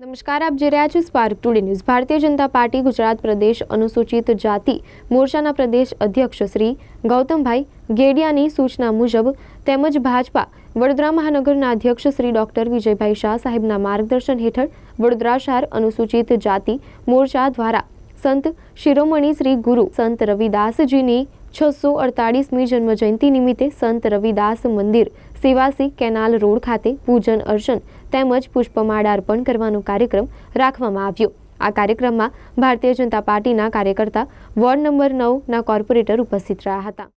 નમસ્કાર, આપ જોઈ રહ્યા છો spark today news Bharatiya Janata party Gujarat પ્રદેશ અનુસૂચિત જાતિ મોરચાના પ્રદેશ અધ્યક્ષ શ્રી ગૌતમભાઈ ગેડિયાની સૂચના મુજબ તેમજ ભાજપા વડોદરા મહાનગરના અધ્યક્ષ શ્રી ડોક્ટર વિજયભાઈ શાહ સાહેબના માર્ગદર્શન હેઠળ વડોદરા શહેર અનુસૂચિત જાતિ મોરચા દ્વારા સંત શિરોમણી શ્રી ગુરુ સંત રવિદાસજીની છસો અડતાળીસમી જન્મજયંતિ નિમિત્તે સંત રવિદાસ મંદિર સેવાસી કેનાલ રોડ ખાતે પૂજન અર્ચન તેમજ પુષ્પમાળા અર્પણ કરવાનો કાર્યક્રમ રાખવામાં આવ્યો. આ કાર્યક્રમમાં ભારતીય જનતા પાર્ટીના કાર્યકર્તા વોર્ડ નંબર નવના કોર્પોરેટર ઉપસ્થિત રહ્યા હતા.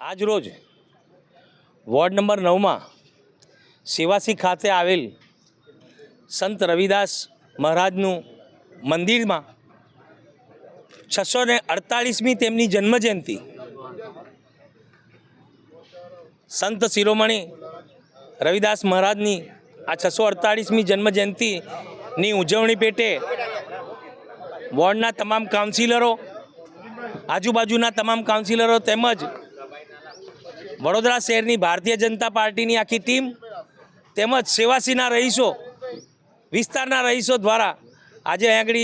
રોહિદાસ રોજ વોર્ડ નંબર નવમાં સેવાસી ખાતે આવેલ સંત રવિદાસ મહારાજનું મંદિરમાં છસો ને અડતાલીસમી તેમની જન્મજયંતિ. સંત શિરોમણી રવિદાસ મહારાજની આ છસો અડતાળીસમી જન્મજયંતિની ઉજવણી પેટે વોર્ડના તમામ કાઉન્સિલરો, આજુબાજુના તમામ કાઉન્સિલરો તેમજ વડોદરા શહેરની ભારતીય જનતા પાર્ટીની આખી ટીમ તેમજ સેવાસીના રહીશો, વિસ્તારના રહીશો દ્વારા આજે અહીં આગળ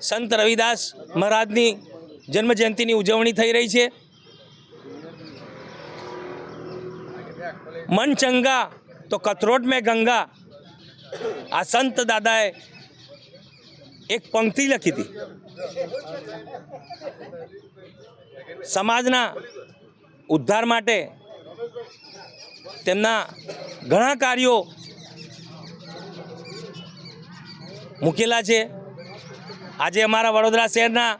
સંત રવિદાસ મહારાજની જન્મજયંતિની ઉજવણી થઈ રહી છે. મન ચંગા, તો કથરોટ મેં ગંગા. આ સંત દાદાએ એક પંક્તિ લખી હતી. સમાજના ઉદ્ધાર માટે તેમના ઘણા કાર્યો મૂકેલા છે. આજે અમારા વડોદરા શહેરના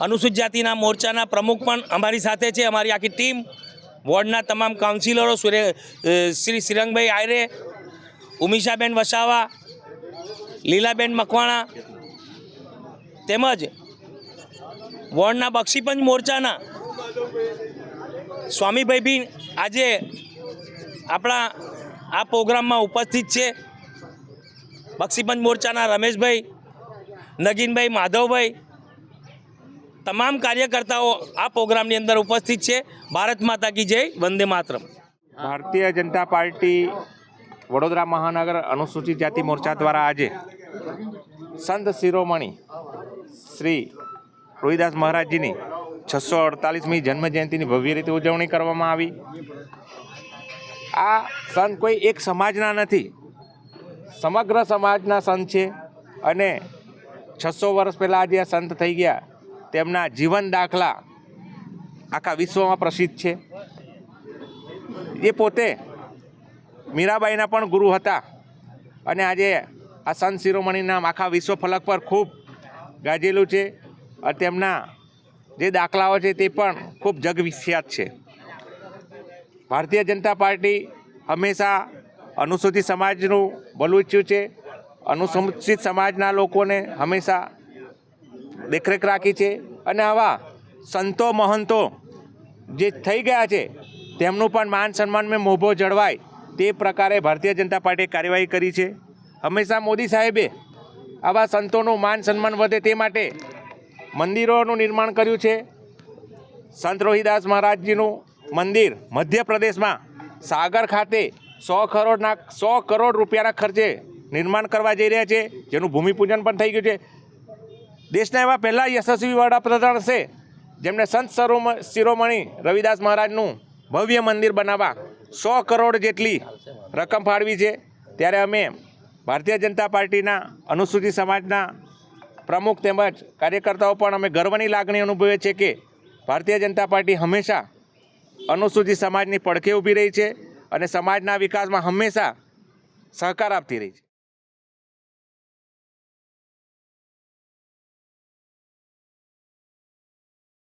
અનુસૂચિત જાતિના મોરચાના પ્રમુખ પણ અમારી સાથે છે. અમારી આખી ટીમ, વોર્ડના તમામ કાઉન્સિલરો, સુરે શ્રી શ્રીરંગભાઈ આયરે ઉમિશાબેન વસાવા, લીલાબેન મકવાણા તેમજ વોર્ડના બક્ષીપંચ મોરચાના સ્વામીભાઈ બી આજે આપણા આ પ્રોગ્રામમાં ઉપસ્થિત છે. બક્ષીપંચ મોરચાના રમેશભાઈ નગીનભાઈ, માધવભાઈ, તમામ કાર્યકર્તાઓ આ પ્રોગ્રામની અંદર ઉપસ્થિત છે. ભારત માતા કી જય, વંદે માતરમ. ભારતીય જનતા પાર્ટી વડોદરા મહાનગર અનુસૂચિત જાતિ મોરચા દ્વારા આજે સંત શિરોમણી શ્રી રોહિદાસ મહારાજજીની છસો અડતાલીસમી જન્મજયંતિની ભવ્ય રીતે ઉજવણી કરવામાં આવી. આ સંત કોઈ એક સમાજના નથી, સમગ્ર સમાજના સંત છે અને છસો વર્ષ પહેલાં આ સંત થઈ ગયા. તેમના જીવન દાખલા આખા વિશ્વમાં પ્રસિદ્ધ છે. એ પોતે મીરાબાઈના પણ ગુરુ હતા. અને આજે આ સંત શિરોમણી નામ આખા વિશ્વ ફલક પર ખૂબ ગાજેલું છે. અને તેમના જે દાખલાઓ છે તે પણ ખૂબ જગવિખ્યાત છે. ભારતીય જનતા પાર્ટી હંમેશા અનુસૂચિત સમાજનું ભલું ઈચ્છ્યું છે. અનુસૂચિત સમાજના લોકોને હંમેશા દેખરેખ રાખી છે. અને આવા સંતો મહંતો જે થઈ ગયા છે, તેમનું પણ માન સન્માન મેં મોભો જળવાય તે પ્રકારે ભારતીય જનતા પાર્ટીએ કાર્યવાહી કરી છે. હંમેશા મોદી સાહેબે આવા સંતોનું માન સન્માન વધે તે માટે મંદિરોનું નિર્માણ કર્યું છે. સંત રોહિદાસ મહારાજજીનું મંદિર મધ્યપ્રદેશમાં સાગર ખાતે સો કરોડના સો કરોડ રૂપિયાના ખર્ચે નિર્માણ કરવા જઈ રહ્યા છે, જેનું ભૂમિપૂજન પણ થઈ ગયું છે. દેશના એવા પહેલા યશસ્વી વડાપ્રધાન છે જેમણે સંત સરોમ- શિરોમણી રવિદાસ મહારાજનું ભવ્ય મંદિર બનાવવા સો કરોડ જેટલી રકમ ફાળવી છે. ત્યારે અમે ભારતીય જનતા પાર્ટીના, અનુસૂચિત સમાજના પ્રમુખ તેમજ કાર્યકર્તાઓ પણ અમે ગર્વની લાગણી અનુભવીએ છીએ કે ભારતીય જનતા પાર્ટી હંમેશા અનુસૂચિત સમાજની પડખે ઊભી રહી છે અને સમાજના વિકાસમાં હંમેશા સહકાર આપતી રહી છે.